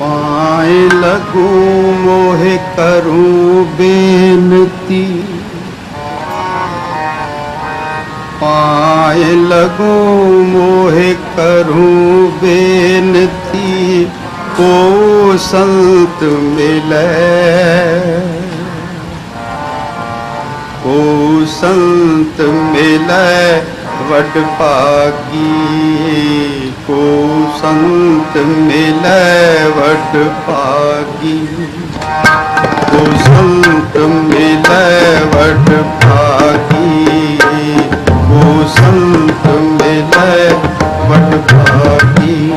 ਪਾਏ ਲਗੂ ਮੋਹਿ ਕਰੂੰ ਬੇਨਤੀ। ਪਾਏ ਲਗੂ ਮੋਹਿ ਕਰੂੰ ਬੇਨਤੀ ਕੋ ਸੰਤ ਮਿਲੇ। ਕੋ ਸੰਤ ਮਿਲੇ, ਵਡ ਭਾਗੀ ਕੋ ਸੰਤ ਮਿਲੈ ਵਡ ਭਾਗੀ। ਕੋ ਸੰਤ ਮਿਲੈ ਵਡ ਭਾਗੀ। ਕੋ ਸੰਤ ਮਿਲੈ ਵਡ ਭਾਗੀ।